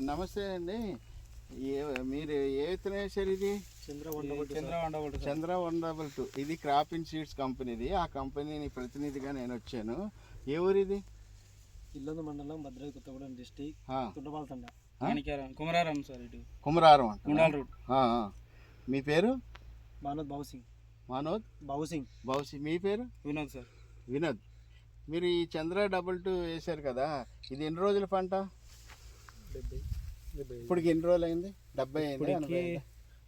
నమస్తే అండి. ఏ- మీరు ఏ విత్తనం వేశారు ఇది? చంద్ర చంద్ర వండబడి చంద్ర వన్ డబల్ టూ ఇది క్రాప్ ఇన్ సీడ్స్ కంపెనీది. ఆ కంపెనీని ప్రతినిధిగా నేను వచ్చాను. ఏ ఊరు ఇది ఇల్లందు మండలం భద్రాద్రి కొత్తగూడెం డిస్టిక్. ఆ, తుంటపాల తండ మాణిక్యారం కుమరారం సార్ ఇటు. కుమరారం అంట గుండాల రూట్. మీ పేరు? బానోద్ బాబుసింగ్ మనోజ్ బాబుసింగ్ బౌసి మీ పేరు? వినోద్ సార్. వినోద్. మీరు ఈ చంద్ర డబల్ టూ వేశారు కదా ఇది ఎన్ని రోజుల పంట? ఇప్పటికి ఎన్ని రోజులు అయింది డెబ్బై అయింది ఎనభై?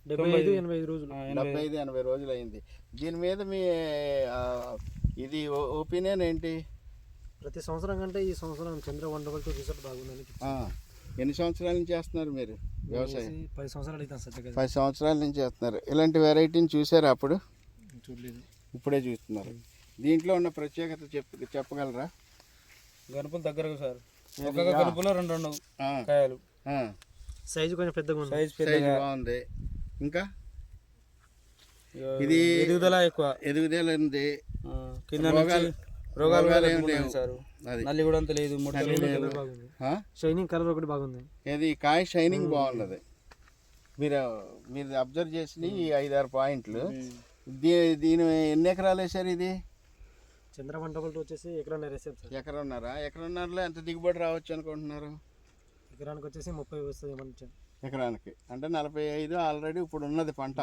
డెబ్బై ఐదు. ఎనభై ఐదు రోజులు. డెబ్బై ఐదు ఎనభై రోజులు అయింది. దీని మీద మీ ఇది ఒపీనియన్ ఏంటి? ప్రతి సంవత్సరం కంటే ఈ సంవత్సరం చంద్ర టూ రిజల్ట్ బాగుందని ఎన్ని సంవత్సరాల నుంచి చేస్తున్నారు మీరు వ్యవసాయం? వేసి పది సంవత్సరాలు దగ్గర పది సంవత్సరాల నుంచి చేస్తున్నారు. ఇలాంటి వెరైటీని చూసారా అప్పుడు? చూడలేదు. ఇప్పుడే చూస్తున్నారు. దీంట్లో ఉన్న ప్రత్యేకత చెప్ చెప్పగలరా? గనుపులు దగ్గరకు సార్? ఒక్కొక్క గనుపులో రెండు రెండు ఆ, కాయలు. సైజు కొంచెం పెద్దగా ఉంది. సైజ్ సైజు పెద్దగా. బాగుంది. ఇంకా? ఇది- ఎదుగుదల ఎక్కువ. ఎదుగుదల ఉంది ఆ, కింద రోగాలు- నుంచి రోగాలు రోగాలు కూడా ఏం లేవు. సార్? అది. నల్లి కూడా అంత లేదు ముడతలు నల్లి కూడా లేదు. లేవు. బాగుంది ఆ? షైనింగ్ కలర్ ఒకటి బాగుంది. ఇది కాయ షైనింగ్ బాగున్నది. మీరు మీరు అబ్జర్వ్ చేసిన ఈ ఐదారు పాయింట్లు. దీ దీని ఎన్ని ఎకరాలు వేసారు ఇది? చంద్ర వన్ డబల్ టూ వచ్చేసి ఎకరాన్ని వేసాం సార్. ఎకరన్నరా. ఎకరన్నరలో ఎంత దిగుబడి రావచ్చు అనుకుంటున్నారు? ఎకరానికి వచ్చేసి ముప్పై వస్తుంది ఎకరానికి. అంటే నలభై ఐదు ఆల్రెడీ ఇప్పుడు ఉన్నది పంట.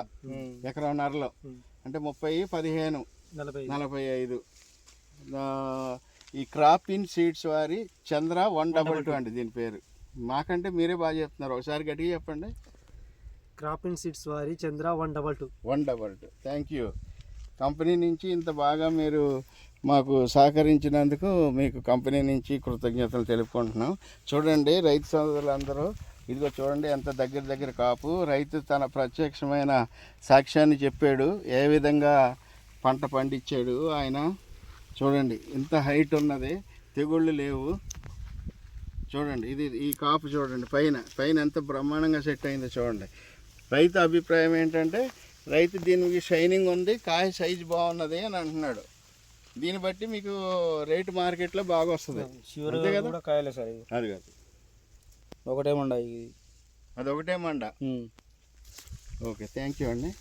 ఎకరన్నరలో. అంటే ముప్పై పదిహేను నలభై ఐదు. ఈ క్రాప్ ఇన్ సీడ్స్ వారి చంద్ర వన్ డబల్ టూ అండి దీని పేరు. మాకంటే మీరే బాగా చెప్తున్నారు. ఒకసారి గట్టిగా చెప్పండి. క్రాప్ ఇన్ సీడ్స్ వారి Chandra one double two. One double two. Thank you. Company నుంచి ఇంత బాగా మీరు మాకు సహకరించినందుకు మీకు కంపెనీ నుంచి కృతజ్ఞతలు తెలుపుకుంటున్నాం. చూడండి రైతు సోదరులందరూ ఇదిగో చూడండి ఎంత దగ్గర దగ్గర కాపు. రైతు తన ప్రత్యక్షమైన సాక్ష్యాన్ని చెప్పాడు. ఏ విధంగా పంట పండించాడు ఆయన. చూడండి ఇంత హైట్ ఉన్నది తెగుళ్ళు లేవు. చూడండి ఇది ఈ కాపు చూడండి పైన పైన ఎంత బ్రహ్మాండంగా సెట్ అయిందో చూడండి. రైతు అభిప్రాయం ఏంటంటే రైతు దీనికి షైనింగ్ ఉంది కాయ సైజు బాగున్నది అని అంటున్నాడు. దీన్ని బట్టి మీకు రేటు మార్కెట్లో బాగా వస్తుంది. అంతే కదా? కూడా కాయలే సార్ ఇది. అది కాదు. ఒకటేముండవు ఇది. అది ఒకటే మండ. ఓకే థ్యాంక్ యూ అండి.